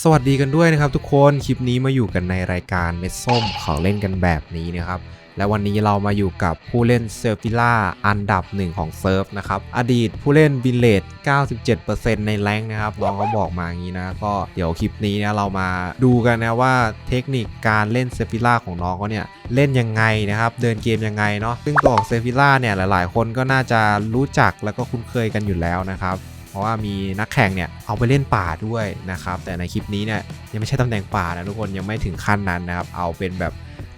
สวัสดีกันด้วยนะครับทุกคนคลิปนี้มาอยู่กันในรายการเม็ดส้มขอเล่นกันแบบนี้นะครับ และวันนี้เรามาอยู่กับผู้เล่นเซอร์ฟิล่าอันดับหนึ่งของเซิร์ฟนะครับ อดีตผู้เล่นบินเลด97%ในแรงนะครับน้องเขาบอกมาอย่างนี้นะก็เดี๋ยวคลิปนี้เนี่ยเรามาดูกันนะว่าเทคนิคการเล่นเซอร์ฟิล่าของน้องเขาเนี่ยเล่นยังไงนะครับ เดินเกมยังไงเนาะซึ่งตัวของเซอร์ฟิล่าเนี่ยหลาย ๆ คนก็น่าจะรู้จักแล้วก็คุ้นเคยกันอยู่แล้วนะครับ เพราะว่ามีนักแข่งเนี่ยเอาไปเล่นป่าด้วยนะครับ แต่ในคลิปนี้เนี่ยยังไม่ใช่ตำแหน่งป่านะทุกคนยังไม่ถึงขั้นนั้นนะครับ เอาเป็นแบบ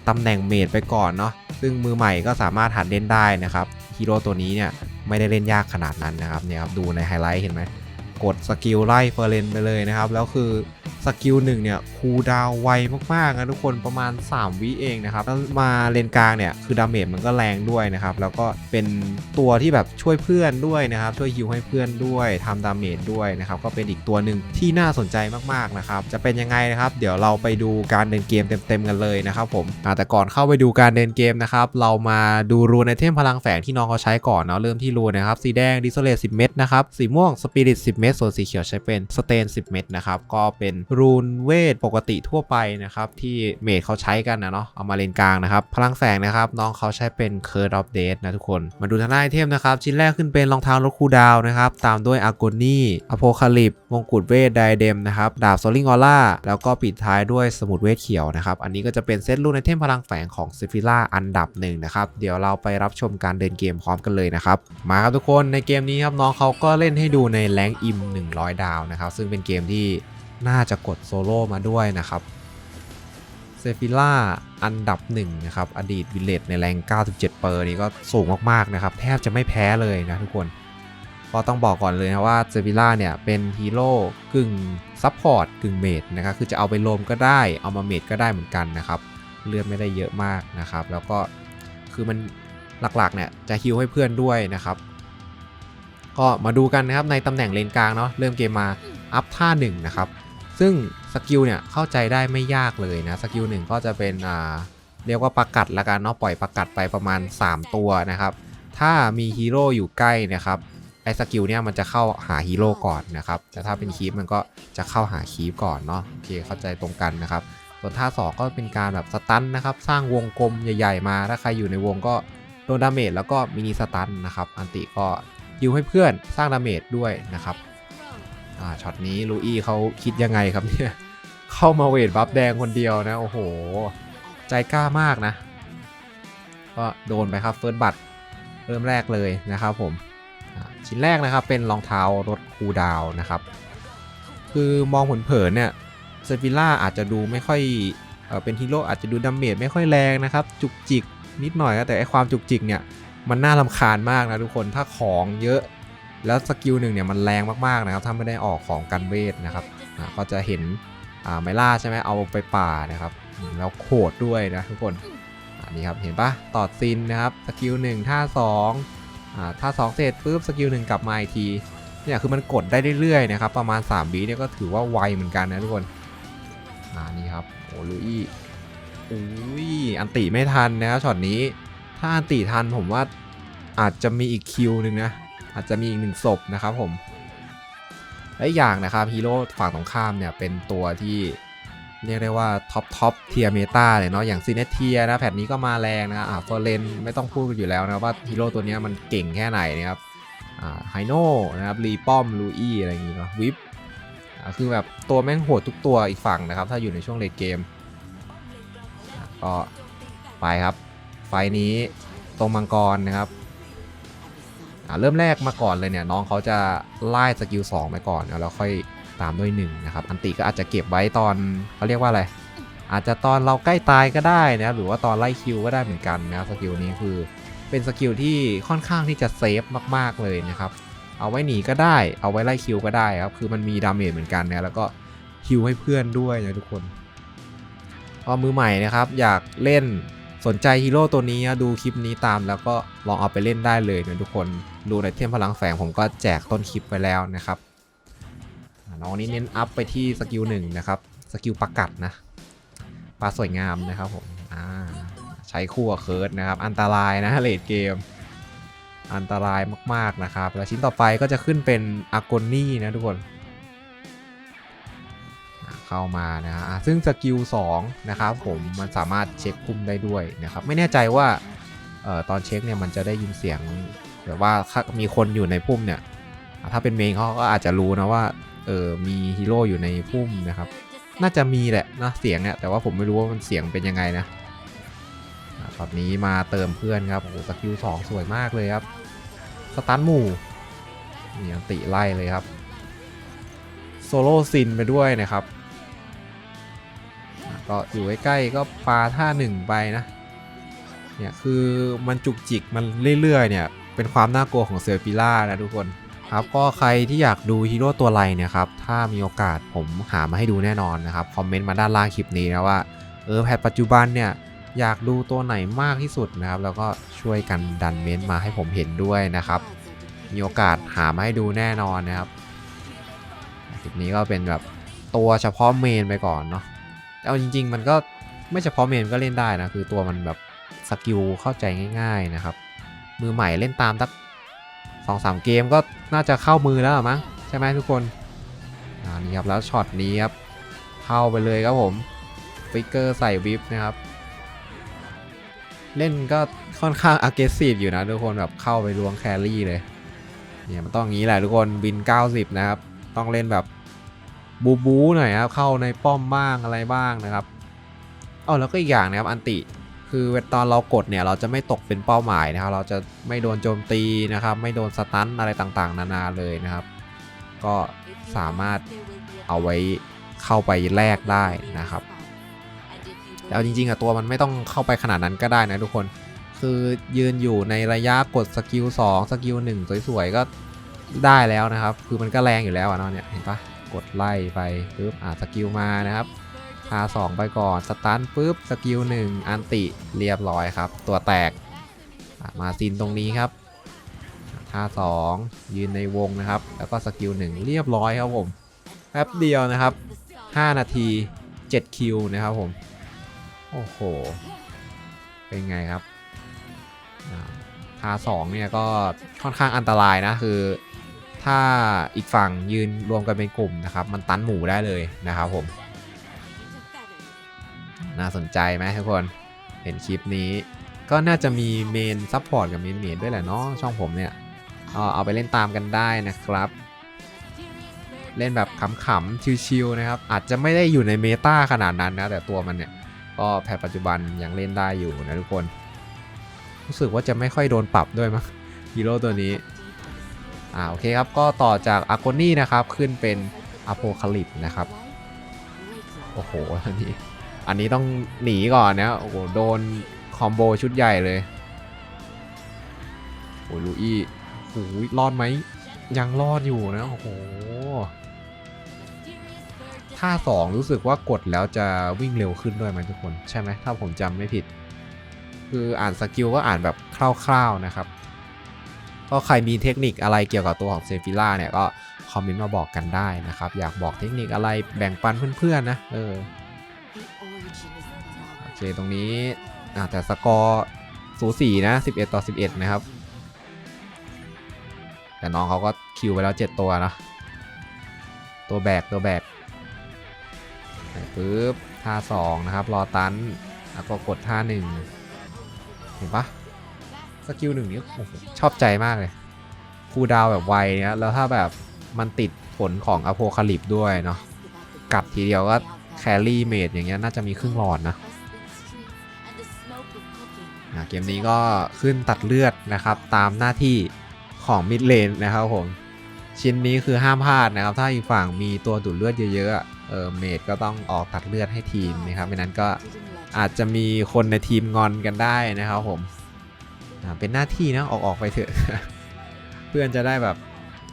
ตำแหน่งเมดไปก่อนเนาะซึ่งมือใหม่ก็สามารถหัดเล่นได้นะครับฮีโร่ตัวนี้เนี่ยไม่ได้เล่นยากขนาดนั้นนะครับเนี่ยครับดูในไฮไลท์เห็นไหมกดสกิลไล่เฟอร์เรนไปเลยนะครับ แล้วคือ สกิลหนึ่งเนี่ยคูดาวไวมากๆนะทุกคนประมาณ 3 วิเองนะครับแล้วมาเลนกลางเนี่ยคือดาเมจมันก็แรงด้วยนะครับแล้วก็เป็นตัวที่แบบช่วยเพื่อนด้วยนะครับช่วยฮิวให้เพื่อนด้วยทำดาเมจด้วยนะครับก็เป็นอีกตัวหนึ่งที่น่าสนใจมากๆนะครับจะเป็นยังไงนะครับ เดี๋ยวเราไปดูการเดินเกมเต็มๆกันเลยนะครับผมแต่ก่อนเข้าไปดูการเดินเกมนะครับเรามาดูรูนไอเทมพลังแฝงที่น้องเขาใช้ก่อนเนาะเริ่มที่รูนนะครับสีแดงดิโซเลต10 เม็ดนะครับสีม่วงสปิริต10 เม็ดส่วนสีเขียวใช้เป็นสเตน10 เม็ดนะครับก็เป็นรูนเวทปกติทั่วไปนะครับ ที่เมดเขาใช้กันนะเนาะเอามาเลนกลางนะครับ พลังแฝงนะครับ น้องเขาใช้เป็นเคิร์ดออฟเดนะทุกคน มาดูทางหน้าไอเทมนะครับ ชิ้นแรกขึ้นเป็นรองเท้าลดคูดาวนะครับ ตามด้วยอาร์โกนี่อโพคาลิปมงกุฎเวทไดเดมนะครับ ดาบโซลิงออร่าแล้วก็ปิดท้ายด้วยสมุดเวทเขียวนะครับ อันนี้ก็จะเป็นเซตรูนไอเทมพลังแฝงของซิฟิล่าอันดับหนึ่งนะครับ เดี๋ยวเราไปรับชมการเดินเกมพร้อมกันเลยนะครับ มาครับทุกคน ในเกมนี้ครับน้องเขาก็เล่นให้ดูในแรงอิม100 ดาวนะครับ ซึ่งเป็นเกมที่ น่าจะกดโซโล่มาด้วยนะครับเซฟิล่าอันดับหนึ่งนะครับอดีตวิลเลจในแรง 97 เปอร์นี่ก็สูงมากๆนะครับ แทบจะไม่แพ้เลยนะทุกคนก็ต้องบอกก่อนเลยนะว่าเซฟิล่าเนี่ยเป็นฮีโร่กึ่งซับพอร์ตกึ่งเมดนะครับคือจะเอาไปโลมก็ได้เอามาเมดก็ได้เหมือนกันนะครับเลือดไม่ได้เยอะมากนะครับ แล้วก็คือมันหลักๆเนี่ยจะฮิวให้เพื่อนด้วยนะครับก็มาดูกันนะครับในตำแหน่งเลนกลางเนาะเริ่มเกมมาอัพท่า1นะครับ ซึ่งสกิลเนี่ยเข้าใจได้ไม่ยากเลยนะสกิลหนึ่งก็จะเป็นอ่าเรียกว่าประกัดละกันเนาะปล่อยประกัดไปประมาณ 3 ตัวนะครับ ถ้ามีฮีโร่อยู่ใกล้นะครับไอ้สกิลเนี่ยมันจะเข้าหาฮีโร่ก่อนนะครับ แต่ถ้าเป็นคีปมันก็จะเข้าหาคีปก่อนเนาะโอเคเข้าใจตรงกันนะครับ ส่วนท่าสอก็เป็นการแบบสตันนะครับ สร้างวงกลมใหญ่ ๆ มา ถ้าใครอยู่ในวงก็โดนดาเมจแล้วก็มินิสตันนะครับ อันติก็ยิวให้เพื่อนสร้างดาเมจด้วยนะครับ อ่าช็อตนี้ลูอี้เขาคิดยังไงครับเนี่ย เข้ามาเวทบัฟแดงคนเดียวนะ โอ้โห ใจกล้ามากนะ ก็โดนไปครับเฟิร์สบัตเริ่มแรกเลยนะครับผมชิ้นแรกนะครับเป็นรองเท้ารถคูดาวนะครับ คือมองเผินๆเนี่ยเซฟิล่าอาจจะดูไม่ค่อยเอเป็นฮีโร่อาจจะดูดาเมจไม่ค่อยแรงนะครับ จุกจิกนิดหน่อยนะแต่ไอความจุกจิกเนี่ย มันน่าลำคาญมากนะทุกคนถ้าของเยอะ แล้วสกิลหนึ่งเนี่ยมันแรงมากๆนะครับถ้าไม่ได้ออกของกันเวทนะครับอ่าก็จะเห็นอ่าไมล่าใช่ไหมเอาไปป่านะครับแล้วโคดด้วยนะทุกคนอันนี้ครับเห็นปะตอดซินนะครับสกิลหนึ่งท่าสองอ่าท่าสองเสร็จปุ๊บสกิลหนึ่งกลับมาอีกทีเนี่ยคือมันกดได้เรื่อยๆนะครับประมาณ3วิเนี่ยก็ถือว่าไวเหมือนกันนะทุกคนอ่านี่ครับโอ้ลุยอุ้ยอันติไม่ทันนะครับช็อตนี้ ถ้าอันติทันผมว่าอาจจะมีอีกคิวหนึ่งนะ อาจจะมีอีกหนึ่งศพนะครับผมและอีกอย่างนะครับฮีโร่ฝั่งตรงข้ามเนี่ยเป็นตัวที่เรียกได้ว่าท็อปท็อปเทียเมตาเลยเนาะอย่างซีเนเทียนะแพทนี้ก็มาแรงนะอ่าฟอร์เรนไม่ต้องพูดอยู่แล้วนะว่าฮีโร่ตัวนี้มันเก่งแค่ไหนนะครับอ่าไฮโน่นะครับรีป้อมลูอี้อะไรอย่างงี้เนาะวิปอะคือแบบตัวแม่งโหดทุกตัวอีกฝั่งนะครับ ถ้าอยู่ในช่วงเลดเกมก็ไปครับ ไฟนี้ตรงมังกรนะครับ เริ่มแรกมาก่อนเลยเนี่ยน้องเขาจะไล่สกิล2ไปก่อนแล้วค่อยตามด้วย1นะครับ อันติก็อาจจะเก็บไว้ตอนเขาเรียกว่าอะไร อาจจะตอนเราใกล้ตายก็ได้นะหรือว่าตอนไล่คิวก็ได้เหมือนกันนะสกิลนี้คือเป็นสกิลที่ค่อนข้างที่จะเซฟมากๆเลยนะครับเอาไว้หนีก็ได้เอาไว้ไล่คิวก็ได้ครับคือมันมีดาเมจเหมือนกันนะแล้วก็คิวให้เพื่อนด้วยนะทุกคนพอมือใหม่นะครับอยากเล่น สนใจฮีโร่ตัวนี้ดูคลิปนี้ตามแล้วก็ลองเอาไปเล่นได้เลยนะทุกคน ดูในเทมพลังแฝงผมก็แจกต้นคลิปไปแล้วนะครับอ่าน้องนี้เน้นอัพไปที่สกิลหนึ่งนะครับ สกิลประกัดนะปลาสวยงามนะครับผมใช้คู่กับเคิร์ดนะครับ อันตรายนะเลดเกม อันตรายมากๆนะครับ แล้วชิ้นต่อไปก็จะขึ้นเป็นอากนี่นะทุกคน เข้ามานะฮะซึ่งสกิล2นะครับผมมันสามารถเช็คพุ่มได้ด้วยนะครับไม่แน่ใจว่าออตอนเช็คเนี่ยมันจะได้ยินเสียงแบบว่ามีคนอยู่ในพุ่มเนี่ยถ้าเป็นเมนเขาก็อาจจะรู้นะว่าเออมีฮีโร่อยู่ในพุ่มนะครับน่าจะมีแหละนะเสียงเนี่ยแต่ว่าผมไม่รู้ว่ามันเสียงเป็นยังไงนะตอนนี้มาเติมเพื่อนครับโอ้โหสกิลสองสวยมากเลยครับสตันหมู่นี่อันติไล่เลยครับโซโล่ซินไปด้วยนะครับ ก็อยู่ใกล้ๆก็ปาท่าหนึ่งไปนะเนี่ยคือมันจุกจิกมันเรื่อยๆเนี่ยเป็นความน่ากลัวของเซอร์ปิล่านะทุกคนครับก็ใครที่อยากดูฮีโร่ตัวไรเนี่ยครับถ้ามีโอกาสผมหามาให้ดูแน่นอนนะครับคอมเมนต์มาด้านล่างคลิปนี้นะว่าเออแพทปัจจุบันเนี่ยอยากดูตัวไหนมากที่สุดนะครับ แล้วก็ช่วยกันดันเมนต์มาให้ผมเห็นด้วยนะครับ มีโอกาสหามาให้ดูแน่นอนนะครับคลิปนี้ก็เป็นแบบตัวเฉพาะเมนไปก่อนเนาะ แต่เอาจริง ๆ มันก็ไม่เฉพาะเมนก็เล่นได้นะ คือตัวมันแบบสกิลเข้าใจง่าย ๆนะครับ มือใหม่เล่นตามสักสองสามเกมก็น่าจะเข้ามือแล้วมั้งใช่ไหมทุกคนอ่านี่ครับแล้วช็อตนี้ครับเข้าไปเลยครับผมฟิกเกอร์ใส่วิปนะครับ เล่นก็ค่อนข้าง aggressive อยู่นะทุกคนแบบเข้าไปล้วงแครี่เลยเนี่ยมันต้องอย่างนี้แหละทุกคนบิน 90 นะครับ ต้องเล่นแบบ บูบูหน่อยครับเข้าในป้อมบ้างอะไรบ้างนะครับอ๋อแล้วก็อีกอย่างนะครับอันติคือตอนเรากดเนี่ยเราจะไม่ตกเป็นเป้าหมายนะครับ เราจะไม่โดนโจมตีนะครับ ไม่โดนสตันอะไรต่างๆ นานาเลยนะครับ ก็สามารถเอาไว้เข้าไปแลกได้นะครับแต่เอาจริงๆอะตัวมันไม่ต้องเข้าไปขนาดนั้นก็ได้นะทุกคนคือยืนอยู่ในระยะกดสกิล2สกิล1สวยๆก็ได้แล้วนะครับ คือมันก็แรงอยู่แล้วอะเนาะเนี่ยเห็นปะ กดไล่ไปปุ๊บอ่าสกิลมานะครับพา2ไปก่อนสตันปุ๊บสกิล1อันติเรียบร้อยครับ ตัวแตกมาซินตรงนี้ครับท่า2ยืนในวงนะครับ แล้วก็สกิล1เรียบร้อยครับผมแป๊บเดียวนะครับ 5 นาที 7 คิวนะครับผม โอ้โห เป็นไงครับพาสองเนี่ยก็ค่อนข้างอันตรายนะคือ ถ้าอีกฝั่งยืนรวมกันเป็นกลุ่มนะครับ มันตันหมู่ได้เลยนะครับผม น่าสนใจไหมทุกคนเห็นคลิปนี้ ก็น่าจะมีเมนซัพพอร์ตกับเมนเมนด้วยแหละเนาะช่องผมเนี่ยเอาเอาไปเล่นตามกันได้นะครับเล่นแบบขำๆ ชิวๆ นะครับ อาจจะไม่ได้อยู่ในเมตาขนาดนั้นนะ แต่ตัวมันเนี่ย ก็แพทปัจจุบันยังเล่นได้อยู่นะทุกคน รู้สึกว่าจะไม่ค่อยโดนปรับด้วยมั้งฮีโร่ตัวนี้ อ่าโอเคครับ ก็ต่อจากอาร์โกนี่นะครับ ขึ้นเป็นอโพคาลิปนะครับ โอ้โห อันนี้ อันนี้ต้องหนีก่อนนะ โอ้โห โดนคอมโบชุดใหญ่เลยโอ้ลูอี้โอ้ยรอดไหม ยังรอดอยู่นะ โอ้โหท่าสองรู้สึกว่ากดแล้วจะวิ่งเร็วขึ้นด้วยไหมทุกคน ใช่ไหมถ้าผมจำไม่ผิด คืออ่านสกิลก็อ่านแบบคร่าวๆนะครับ ก็ใครมีเทคนิคอะไรเกี่ยวกับตัวของเซฟิล่าเนี่ยก็คอมเมนต์มาบอกกันได้นะครับ อยากบอกเทคนิคอะไรแบ่งปันเพื่อนๆนะเออโอเคตรงนี้อแต่สกอร์สูสีนะ 11 ต่อ 11 นะครับ แต่น้องเขาก็คิวไปแล้ว 7 ตัวนะ ตัวแบก ตัวแบกปึ๊บท่า 2 นะครับ รอตัน แล้วก็กดท่า 1 เห็นปะ สกิลหนึ่งนี้โอ้โหชอบใจมากเลยคูดาวแบบไวเนี่ยแล้วถ้าแบบมันติดผลของอโพคาลิปด้วยเนาะกัดทีเดียวก็แครี่เมดอย่างเงี้ยน่าจะมีครึ่งหลอดนะเกมนี้ก็ขึ้นตัดเลือดนะครับ ตามหน้าที่ของมิดเลนนะครับผม ชิ้นนี้คือห้ามพลาดนะครับ ถ้าอีกฝั่งมีตัวดูดเลือดเยอะๆเออเมดก็ต้องออกตัดเลือดให้ทีมนะครับไม่นั้นก็อาจจะมีคนในทีมงอนกันได้นะครับผม เป็นหน้าที่นะออกออกไปเถอะ เพื่อนจะได้แบบ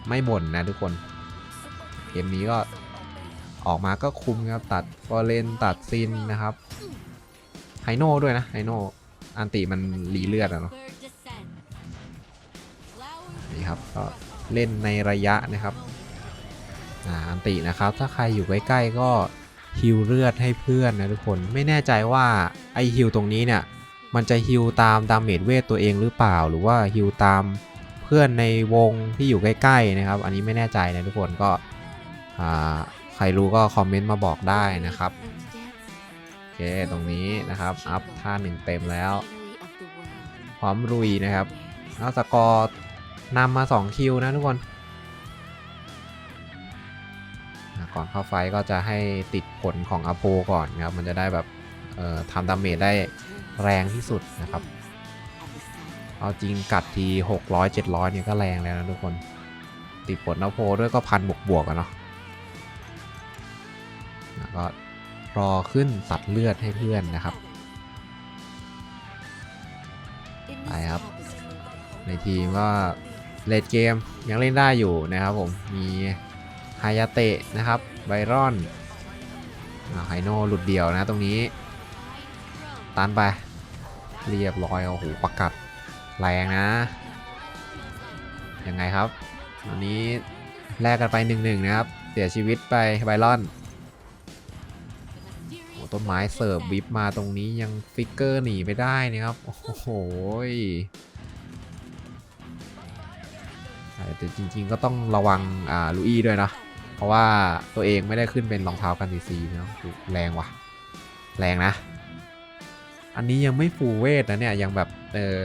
ไม่บ่นนะทุกคน เกมนี้ก็ออกมาก็คุมครับตัดฟอร์เรนตัดซินนะครับไฮโน่ด้วยนะไฮโน่อันติมันรีเลือดอะเนาะนี่ครับก็เล่นในระยะนะครับอ่าอันตินะครับ ถ้าใครอยู่ใกล้ๆก็ฮิวเลือดให้เพื่อนนะทุกคนไม่แน่ใจว่าไอฮิวตรงนี้เนี่ย มันจะฮิวตามดาเมจเวทตัวเองหรือเปล่า หรือว่าฮิวตามเพื่อนในวงที่อยู่ใกล้ๆนะครับ อันนี้ไม่แน่ใจนะทุกคนก็ใครรู้ก็คอมเมนต์มาบอกได้นะครับโอเคตรงนี้นะครับอัพท่าหนึ่งเต็มแล้ว พร้อมรุยนะครับเอาสกอร์นำมา 2 คิวนะทุกคน ก่อนเข้าไฟท์ก็จะให้ติดผลของอโปก่อนนะครับ มันจะได้แบบทำดาเมจได้ แรงที่สุดนะครับ เอาจริงกัดที 600 700 เนี่ยก็แรงแล้วนะทุกคน ติดผลอโปด้วยก็พันบวกบวกๆอะเนาะแล้วก็รอขึ้นตัดเลือดให้เพื่อนนะครับไปครับ ในทีมก็เลดเกมยังเล่นได้อยู่นะครับผม มีฮายาเตะนะครับไบรอนไฮโนหลุดเดียวนะตรงนี้ ตันไป เรียบร้อยโอ้โหประกัดแรงนะ ยังไงครับวันนี้แลกกันไปหนึ่งหนึ่งนะครับ เสียชีวิตไปไบรอนโอ้ต้นไม้เสิร์ฟวิปมาตรงนี้ยังฟิกเกอร์หนีไปได้นะครับ โอ้โหแต่จริง ๆ ก็ต้องระวังอ่าลูอี้ด้วยนะ เพราะว่าตัวเองไม่ได้ขึ้นเป็นรองเท้ากันซีซีนะแรงว่ะ แรงนะ อันนี้ยังไม่ฟูเวทนะเนี่ยยังแบบเออ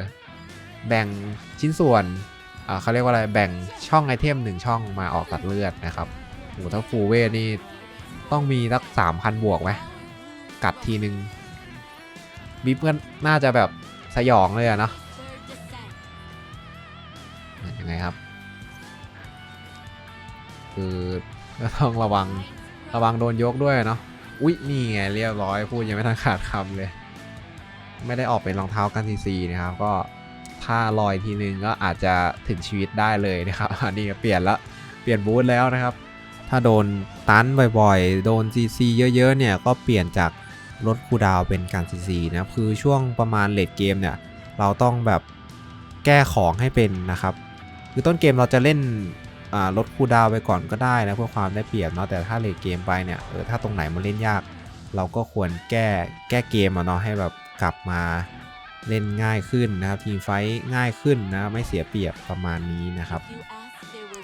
แบ่งชิ้นส่วนเขาเรียกว่าอะไรแบ่งช่องไอเทมหนึ่งช่องมาออกตัดเลือดนะครับโอ้โหถ้าฟูเวทนี่ต้องมีสักสามพันบวกไหมกัดทีนึงบีบก็น่าจะแบบสยองเลยอะเนาะยังไงครับ คือก็ต้องระวังระวังโดนยกด้วยเนาะอุ๊ยนี่ไงเรียบร้อยพูดยังไม่ทันขาดคำเลย ไม่ได้ออกเป็นรองเท้ากันซีซีนะครับ ก็ถ้าลอยทีนึงก็อาจจะถึงชีวิตได้เลยนะครับอันนี้เปลี่ยนละเปลี่ยนบูธแล้วนะครับ ถ้าโดนตันบ่อยๆ โดน CC เยอะๆเนี่ยก็เปลี่ยนจากลดคูดาวเป็นการ CC นะคือช่วงประมาณเลดเกมเนี่ยเราต้องแบบแก้ของให้เป็นนะครับ คือต้นเกมเราจะเล่นอ่าลดคูดาวไปก่อนก็ได้นะเพื่อความได้เปรียบเนาะแต่ถ้าเลดเกมไปเนี่ยเออถ้าตรงไหนมันเล่นยาก เราก็ควรแก้แก้เกมอะเนาะให้แบบ กลับมาเล่นง่ายขึ้นนะครับ ทีมไฟท์ง่ายขึ้นนะไม่เสียเปรียบประมาณนี้นะครับ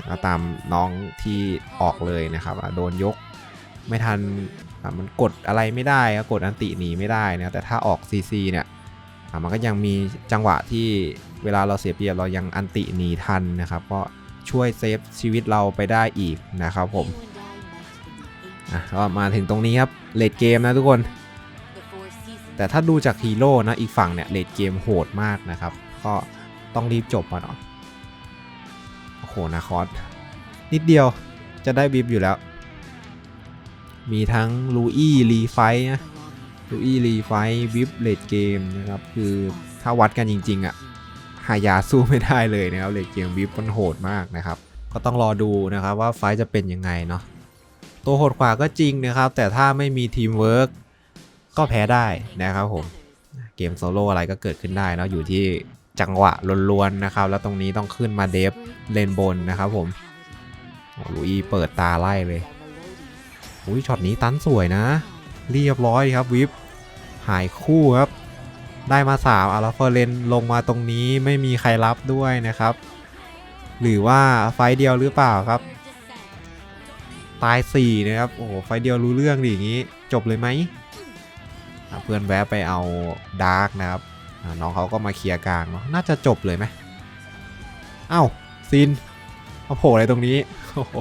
ก็ตามน้องที่ออกเลยนะครับอะโดนยกไม่ทันอะมันกดอะไรไม่ได้อะกดอันติหนีไม่ได้นะแต่ถ้าออก CC เนี่ยอะมันก็ยังมีจังหวะที่เวลาเราเสียเปรียบเรายังอันติหนีทันนะครับ ก็ช่วยเซฟชีวิตเราไปได้อีกนะครับผมอะก็มาถึงตรงนี้ครับเลดเกมนะทุกคน แต่ถ้าดูจากฮีโร่นะอีกฝั่งเนี่ยเลดเกมโหดมากนะครับ ก็ต้องรีบจบมาเนาะโอ้โหนาคอสนิดเดียวจะได้บีบอยู่แล้ว มีทั้งลูอี้รีไฟนะลูอี้รีไฟบีบเลดเกมนะครับ คือถ้าวัดกันจริง ๆอะ่ะหายาสู้ไม่ได้เลยนะครับเลดเกมบีบมันโหดมากนะครับ ก็ต้องรอดูนะครับว่าไฟท์จะเป็นยังไงเนาะตัวโหดกว่าก็จริงนะครับ แต่ถ้าไม่มีทีมเวิร์ก ก็แพ้ได้นะครับผมเกมโซโล่อะไรก็เกิดขึ้นได้เนาะอยู่ที่จังหวะล้วนๆนะครับ แล้วตรงนี้ต้องขึ้นมาเดฟเลนบนนะครับผมลุยเปิดตาไล่เลยอุ้ยช็อตนี้ตันสวยนะ เรียบร้อยครับวิปหายคู่ครับ ได้มา3อาราเฟเรนลงมาตรงนี้ไม่มีใครรับด้วยนะครับ หรือว่าไฟเดียวหรือเปล่าครับ ตาย4นะครับโอ้โหไฟเดียวรู้เรื่องดิอย่างนี้ จบเลยไหม เพื่อนแวะไปเอาดาร์กนะครับน้องเขาก็มาเคลียร์กลางเนาะน่าจะจบเลยไหมเอ้าซินมาโผล่อะไรตรงนี้โอ้โห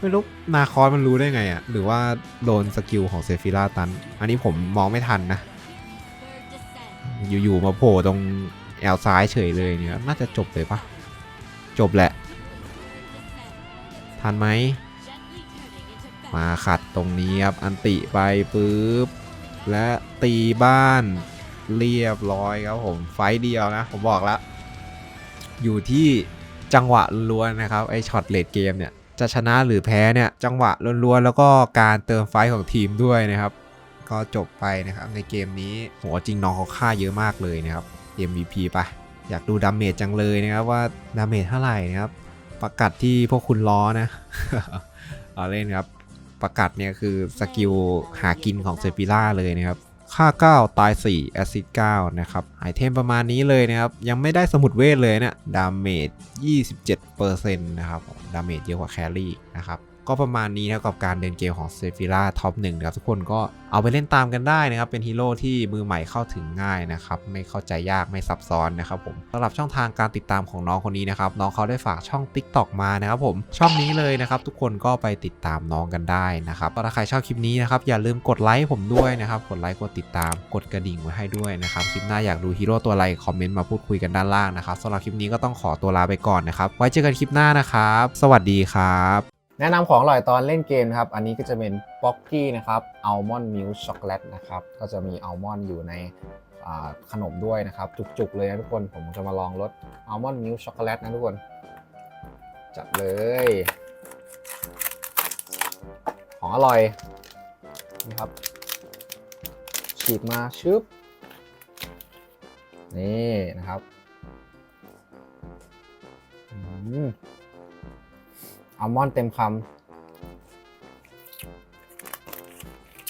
ไม่รู้นาคอสมันรู้ได้ไงอะ่ะ หรือว่าโดนสกิลของเซฟิล่าตัน อันนี้ผมมองไม่ทันนะ อยู่ ๆ มาโผล่ตรงแอลซ้ายเฉยเลยเนี่ย น่าจะจบเลยปะจบแหละ ทันไหม มาขัดตรงนี้ครับ อันติไปปุ๊บ และตีบ้านเรียบร้อยครับผมไฟเดียวนะ ผมบอกแล้วอยู่ที่จังหวะล้วนนะครับไอช็อตเลดเกมเนี่ยจะชนะหรือแพ้เนี่ยจังหวะล้วนๆแล้วก็การเติมไฟของทีมด้วยนะครับ ก็จบไปนะครับในเกมนี้โหจริงน้องเขาฆ่าเยอะมากเลยนะครับ MVP ไปอยากดูดาเมจจังเลยนะครับว่าดาเมจเท่าไหร่นะครับ ประกาศที่พวกคุณล้อนะเอาเล่นครับ ประกาศเนี่ยคือสกิลหากินของเซปิล่าเลยนะครับค่า 9 ตาย 4 แอซิด9นะครับไอเทมประมาณนี้เลยนะครับ ยังไม่ได้สมุดเวทเลยเนะี่ยดาเมจ 27%นะครับดาเมจเยอะกว่าแครี่นะครับ ก็ประมาณนี้นะครับกับการเดินเกมของเซฟิล่าท็อปหนึ่งนะครับทุกคนก็เอาไปเล่นตามกันได้นะครับเป็นฮีโร่ที่มือใหม่เข้าถึงง่ายนะครับไม่เข้าใจยากไม่ซับซ้อนนะครับผมสำหรับช่องทางการติดตามของน้องคนนี้นะครับน้องเขาได้ฝากช่อง TikTok มานะครับผมช่องนี้เลยนะครับทุกคนก็ไปติดตามน้องกันได้นะครับถ้าใครชอบคลิปนี้นะครับอย่าลืมกดไลค์ผมด้วยนะครับกดไลค์กดติดตามกดกระดิ่งไว้ให้ด้วยนะครับคลิปหน้าอยากดูฮีโร่ตัวอะไรคอมเมนต์มาพูดคุยกันด้านล่างนะครับสำหรับคลิปนี้ก็ต้องขอตัวลาไปก่อนนะครับไว้เจอกันคลิปหน้านะครับ สวัสดีครับ แนะนำของอร่อยตอนเล่นเกมนะครับ อันนี้ก็จะเป็นป๊อกกี้นะครับอัลมอนด์มิลช็อกโกแลตนะครับ ก็จะมีอัลมอนด์อยู่ในขนมด้วยนะครับ จุกๆเลยนะทุกคน ผมจะมาลองรสอัลมอนด์มิลช็อกโกแลตนะทุกคน จัดเลย ของอร่อยนะครับ ฉีดมาชึบ นี่นะครับ อืม อัลมอนด์เต็มคำ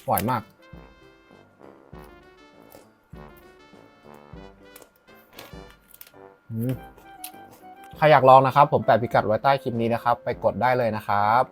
อร่อยมาก ใครอยากลองนะครับ ผมแปะพิกัดไว้ใต้คลิปนี้นะครับ ไปกดได้เลยนะครับ